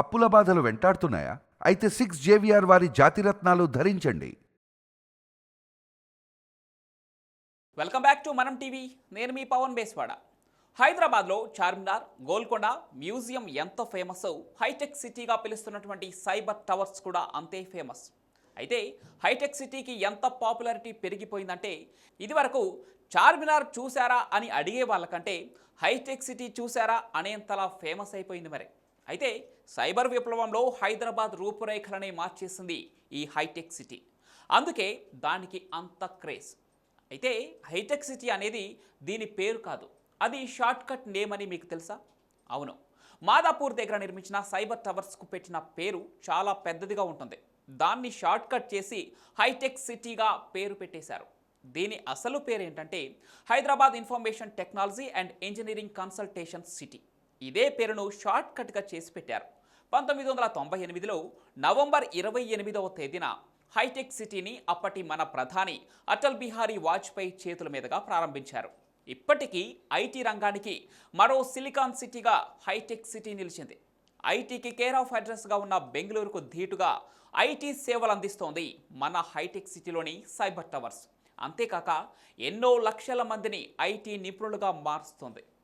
అప్పుల బాధలు వెంటాడుతున్నాయా? అయితే సిక్స్ జేవిఆర్ వారి జాతిరత్నాలు ధరించండి. Welcome back to Manam TV నేను మీ పవన్ బేస్వాడ. హైదరాబాద్లో చార్మినార్ గోల్కొండ మ్యూజియం ఎంత ఫేమస్? హైటెక్ సిటీగా పిలుస్తున్నటువంటి సైబర్ టవర్స్ కూడా అంతే ఫేమస్. అయితే హైటెక్ సిటీకి ఎంత పాపులారిటీ పెరిగిపోయిందంటే ఇదివరకు చార్మినార్ చూసారా అని అడిగే వాళ్ళకంటే హైటెక్ సిటీ చూసారా అనేంతలా ఫేమస్ అయిపోయింది మరి. అయితే సైబర్ విప్లవంలో హైదరాబాద్ రూపురేఖలనే మార్చేసింది ఈ హైటెక్ సిటీ. అందుకే దానికి అంత క్రేజ్. అయితే హైటెక్ సిటీ అనేది దీని పేరు కాదు. అది షార్ట్కట్ నేమ్ అని మీకు తెలుసా? అవును. మాదాపూర్ దగ్గర నిర్మించిన సైబర్ టవర్స్కు పెట్టిన పేరు చాలా పెద్దదిగా ఉంటుంది. దాన్ని షార్ట్కట్ చేసి హైటెక్ సిటీగా పేరు పెట్టేశారు. దీని అసలు పేరు ఏంటంటే Hyderabad information technology and engineering consultation city. ఇదే పేరును షార్ట్ కట్గా చేసి పెట్టారు. పంతొమ్మిది వందల తొంభై ఎనిమిదిలో నవంబర్ ఇరవై ఎనిమిదవ తేదీన హైటెక్ సిటీని అప్పటి మన ప్రధాని అటల్ బిహారీ వాజ్పేయి చేతుల మీదుగా ప్రారంభించారు. ఇప్పటికీ ఐటీ రంగానికి మరో సిలికాన్ సిటీగా హైటెక్ సిటీ నిలిచింది. ఐటీకి కేర్ ఆఫ్ అడ్రస్గా ఉన్న బెంగళూరుకు ధీటుగా ఐటీ సేవలు అందిస్తోంది మన హైటెక్ సిటీలోని సైబర్ టవర్స్. అంతేకాక ఎన్నో లక్షల మందిని ఐటీ నిపుణులుగా మారుస్తుంది.